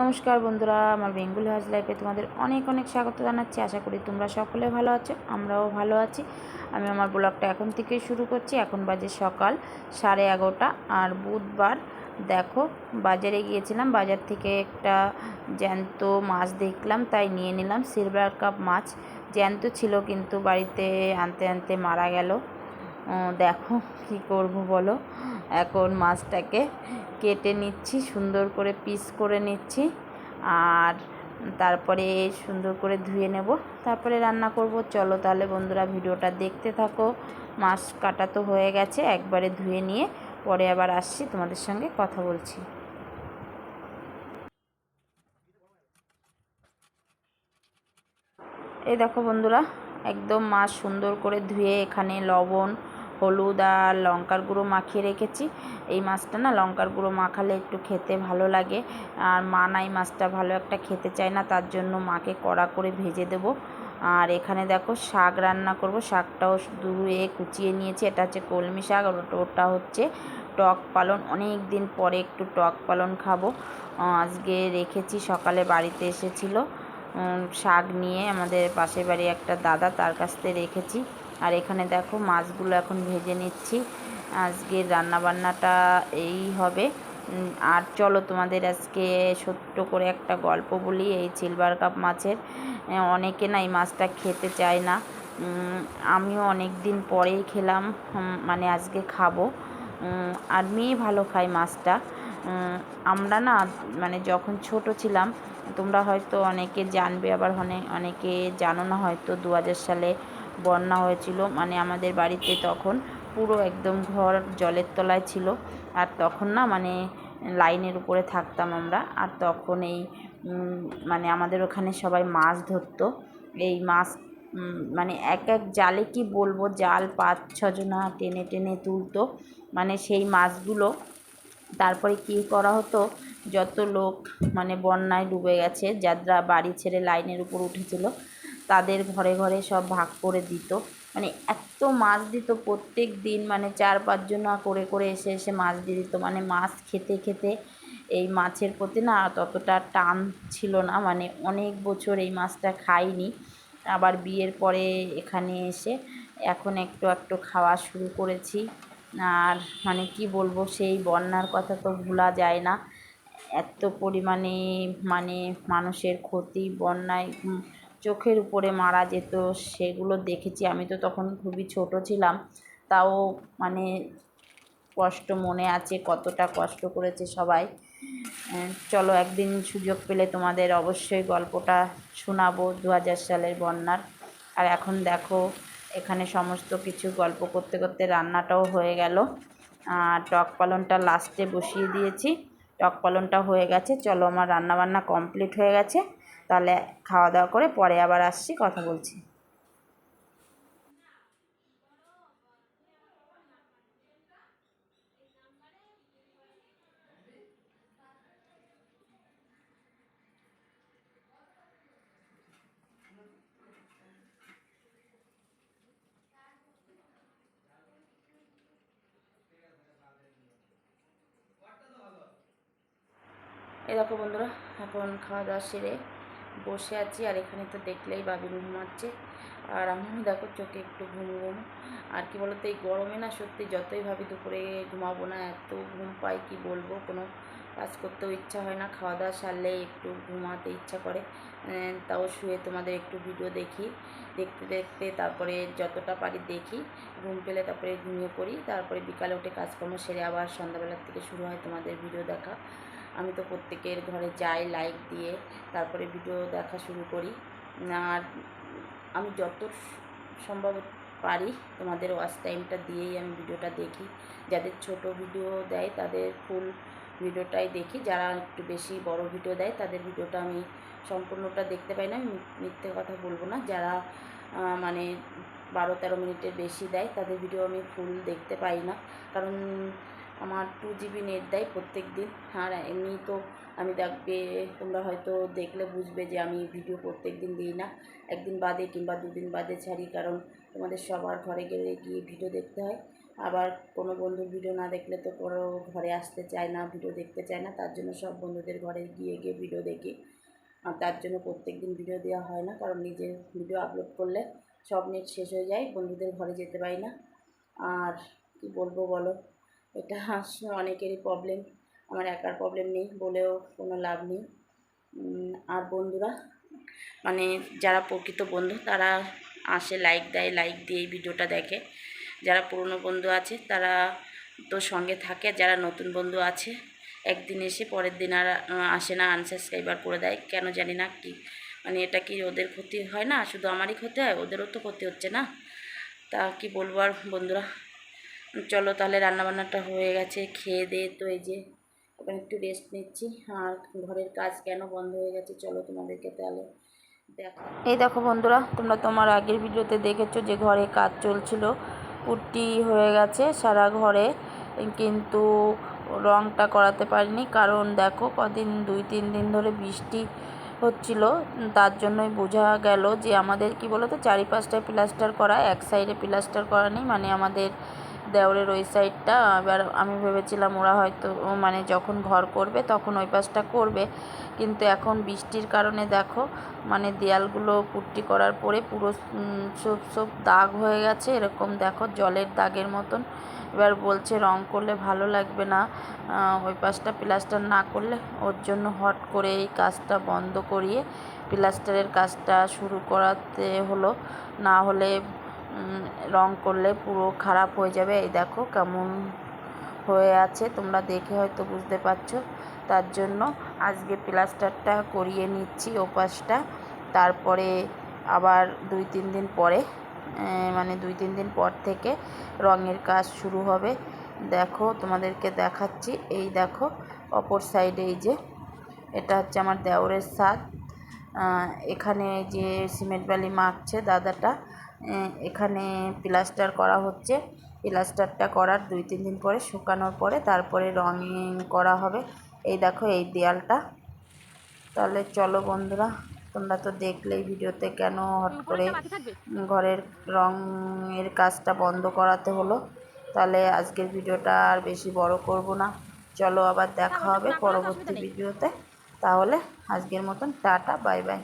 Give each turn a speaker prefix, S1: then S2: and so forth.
S1: নমস্কার বন্ধুরা, আমার বেঙ্গুলি হাউস লাইফে তোমাদের অনেক অনেক স্বাগত জানাচ্ছি। আশা করি তোমরা সকলে ভালো আছো, আমরাও ভালো আছি। আমি আমার ব্লগটা এখন থেকেই শুরু করছি। এখন বাজে সকাল সাড়ে এগারোটা আর বুধবার দেখো বাজারে গিয়েছিলাম। বাজার থেকে একটা জ্যান্ত মাছ দেখলাম, তাই নিয়ে নিলাম। সিলভার কাপ মাছ জ্যান্ত ছিল, কিন্তু বাড়িতে আনতে আনতে মারা গেল। দেখো কি করব বলো? এখন মাছটাকে কেটে নিচ্ছি, সুন্দর করে পিস করে নিচ্ছি। আর তারপরে সুন্দর করে ধুয়ে নেব। তারপরে রান্না করব। চলো তাহলে বন্ধুরা ভিডিওটা দেখতে থাকো। মাছ কাটা তো হয়ে গেছে, একবারে ধুয়ে নিয়ে পরে আবার আসছি, তোমাদের সঙ্গে কথা বলছি। এই দেখো বন্ধুরা, একদম মাছ সুন্দর করে ধুয়ে এখানে লবণ হলুদ আর লঙ্কার গুঁড়ো মাখিয়ে রেখেছি। এই মাছটা না লঙ্কার গুঁড়ো মাখালে একটু খেতে ভালো লাগে। আর মা নাই মাছটা ভালো একটা খেতে চায় না, তার জন্য মাকে কড়া করে ভেজে দেবো। আর এখানে দেখো শাক রান্না করব। শাকটাও ধুয়ে কুচিয়ে নিয়েছি। এটা হচ্ছে কলমি শাক ওটা হচ্ছে টক পালন। অনেক দিন পরে একটু টক পালন খাব। আজকে রেখেছি, সকালে বাড়িতে এসেছিল। শাক নিয়ে আমাদের পাশের বাড়ি একটা দাদা, তার কাছ থেকে রেখেছি। আর এখানে দেখো মাছগুলো এখন ভেজে নিচ্ছি। আজকের রান্নাবান্নাটা এই হবে। আর চলো তোমাদের আজকে ছোট্ট করে একটা গল্প বলি এই সিলভার কাপ মাছের। অনেকে না এই মাছটা খেতে চায় না। আমিও অনেক দিন পরেই খেলাম মানে আজকে খাব। আর মেয়ে ভালো খায় মাছটা। আমরা না মানে যখন ছোট ছিলাম, তোমরা হয়তো অনেকে জানবে, আবার অনেক অনেকে জানো না হয়তো দু হাজার সালে বন্যা হয়েছিল। মানে আমাদের বাড়িতে তখন পুরো একদম ঘর জলের তলায় ছিল। আর তখন না মানে লাইনের উপরে থাকতাম আমরা। আর তখন এই মানে আমাদের ওখানে সবাই মাছ ধরতো। এই মাছ মানে এক এক জালে কি বলব, জাল পাঁচ ছজনা টেনে টেনে তুলতো। মানে সেই মাছগুলো তারপরে কী করা হতো, যত লোক মানে বন্যায় ডুবে গেছে, যারা বাড়ি ছেড়ে লাইনের উপর উঠেছিল তাদের ঘরে ঘরে সব ভাগ করে দিত। মানে এত মাছ দিত প্রত্যেক দিন মানে চার পাঁচজন করে করে এসে এসে মাছ দিয়ে দিত। মানে মাছ খেতে খেতে এই মাছের প্রতি না ততটা টান ছিল না। মানে অনেক বছর এই মাছটা খাইনি। আবার বিয়ের পরে এখানে এসে এখন একটু একটু খাওয়া শুরু করেছি। আর মানে কি বলব, সেই বন্যার কথা তো ভোলা যায় না। এত পরিমাণে মানে মানুষের ক্ষতি, বন্যায় চোখের উপরে মারা যেত, সেগুলো দেখেছি। আমি তো তখন খুবই ছোট ছিলাম। তাও মানে কষ্ট মনে আছে, কতটা কষ্ট করেছে সবাই। চলো একদিন সুযোগ পেলে তোমাদের অবশ্যই গল্পটা শোনাবো দু হাজার সালের বন্যার। আর এখন দেখো, এখানে সমস্ত কিছু গল্প করতে করতে রান্নাটাও হয়ে গেল। টক পালনটা লাস্টে বসিয়ে দিয়েছি। টক পালনটা হয়ে গেছে। চলো আমার রান্না বান্না কমপ্লিট হয়ে গেছে। তাহলে খাওয়া দাওয়া করে পরে আবার আসছি, কথা বলছি। দেখো বন্ধুরা, এখন খাওয়া দাওয়া সেরে বসে আছি আর এখানে তো দেখলেই বাবিন ঘুমাচ্ছে আর আমিও দেখো চোখে একটু ঘুম ঘুম। আর কি বলতো, এই গরমে না সত্যি যতই ভাবি দুপুরে ঘুমাবো না, এত ঘুম পাই কি বলব? কোনো কাজ করতেও ইচ্ছা হয় না, খাওয়া দাওয়া সারলে একটু ঘুমাতে ইচ্ছা করে। তাও শুয়ে তোমাদের একটু ভিডিও দেখি। দেখতে দেখতে তারপরে যতটা পারি দেখি, ঘুম পেলে তারপরে ঘুমিয়ে পড়ি। তারপরে বিকালে উঠে কাজকর্ম সেরে আবার সন্ধ্যাবেলার থেকে শুরু হয় তোমাদের ভিডিও দেখা। আমি তো প্রত্যেকের ঘরে যাই লাইক দিয়ে তারপরে ভিডিও দেখা শুরু করি। আর আমি যত সম্ভব পারি তোমাদের ওয়াচ টাইমটা দিয়েই আমি ভিডিওটা দেখি। যাদের ছোট ভিডিও দেয় তাদের ফুল ভিডিওটাই দেখি। যারা একটু বেশি বড় ভিডিও দেয় তাদের ভিডিওটা আমি সম্পূর্ণটা দেখতে পাই না। আমি মিথ্যে কথা বলব না। যারা মানে বারো তেরো মিনিটের বেশি দেয় তাদের ভিডিও আমি ফুল দেখতে পাই না। কারণ আমার টু জিবি নেট দেয় প্রত্যেক দিন আর এমনি তো আমি দেখবে, তোমরা হয়তো দেখলে, বুঝবে যে আমি ভিডিও প্রত্যেক দিন দিই না। একদিন বাদে কিংবা দুদিন বাদে ছাড়ি, কারণ তোমাদের সবার ঘরে গেলে গিয়ে ভিডিও দেখতে হয়। আবার কোনো বন্ধুর ভিডিও না দেখলে তো কোনো ঘরে আসতে চায় না ভিডিও দেখতে চায় না। তার জন্য সব বন্ধুদের ঘরে গিয়ে গিয়ে ভিডিও দেখি। আর তার জন্য প্রত্যেক দিন ভিডিও দেওয়া হয় না, কারণ নিজের ভিডিও আপলোড করলে সব নেট শেষ হয়ে যায়, বন্ধুদের ঘরে যেতে পারি না। আর কি বলব বলো? এটা আসলে অনেকেরই প্রবলেম আমার একার প্রবলেম নেই বলেও কোনো লাভ নেই। আর বন্ধুরা মানে যারা প্রকৃত বন্ধু, তারা আসে লাইক দেয় লাইক দিয়ে ভিডিওটা দেখে। যারা পুরনো বন্ধু আছে, তারা তো সঙ্গে থাকে। যারা নতুন বন্ধু আছে, একদিন এসে পরের দিন আর আসে না আনসাবস্ক্রাইবার করে দেয়। কেন জানি না কি মানে এটা কি ওদের ক্ষতি হয় না? শুধু আমারই ক্ষতি হয়? ওদেরও তো ক্ষতি হচ্ছে না? তা কি বলব আর বন্ধুরা? চলো তাহলে রান্নাবান্নাটা হয়ে গেছে, খেয়ে দিয়ে তো এই যে। ওখানে একটু রেস্ট নিচ্ছি। আর ঘরের কাজ কেন বন্ধ হয়ে গেছে চলো তোমাদেরকে তাহলে দেখা। এই দেখো বন্ধুরা, তোমরা তোমার আগের ভিডিওতে দেখেছ যে ঘরে কাজ চলছিল। পুট্টি হয়ে গেছে সারা ঘরে। কিন্তু রংটা করাতে পারিনি। কারণ দেখো কদিন, দুই, তিন দিন ধরে বৃষ্টি হচ্ছিল। তার জন্যই বোঝা গেল যে আমাদের কি বলো তো চারিপাশটায় প্লাস্টার করা, এক সাইডে প্লাস্টার করা নেই। মানে আমাদের দেওরের ওই সাইডটা, এবার আমি ভেবেছিলাম ওরা হয়তো মানে যখন ঘর করবে তখন ওই পাশটা করবে। কিন্তু এখন বৃষ্টির কারণে দেখো মানে দেয়ালগুলো পুট্টি করার পরে পুরো সব সব দাগ হয়ে গেছে। এরকম দেখো জলের দাগের মতন। এবার বলছে রং করলে ভালো লাগবে না। ওই পাশটা প্লাস্টার না করলে ওর জন্য হট করে এই কাজটা বন্ধ করিয়ে প্লাস্টারের কাজটা শুরু করাতে হলো। না হলে রং করলে পুরো খারাপ হয়ে যাবে। এই দেখো কেমন হয়ে আছে তোমরা দেখে হয়তো বুঝতে পারছ। তার জন্য আজকে প্লাস্টারটা করিয়ে নিচ্ছি ওপাশটা। তারপরে আবার দুই তিন দিন পরে মানে দুই তিন দিন পর থেকে রঙের কাজ শুরু হবে। দেখো তোমাদেরকে দেখাচ্ছি এই দেখো অপর সাইডে এই যে এটা হচ্ছে আমার দেওরের আহ, এখানে যে সিমেন্ট বালি মাখছে দাদাটা এখানে প্লাস্টার করা হচ্ছে। প্লাস্টারটা করার দুই তিন দিন পরে শুকানোর পরে তারপরে রঙিং করা হবে। এই দেখো এই দেয়ালটা। তাহলে চলো বন্ধুরা তোমরা তো দেখলেই ভিডিওতে কেন হট করে ঘরের রঙের কাজটা বন্ধ করাতে হলো। তাহলে আজকের ভিডিওটা আর বেশি বড় করব না। চলো আবার দেখা হবে পরবর্তী ভিডিওতে। তাহলে আজকের মতন টাটা বাই বাই।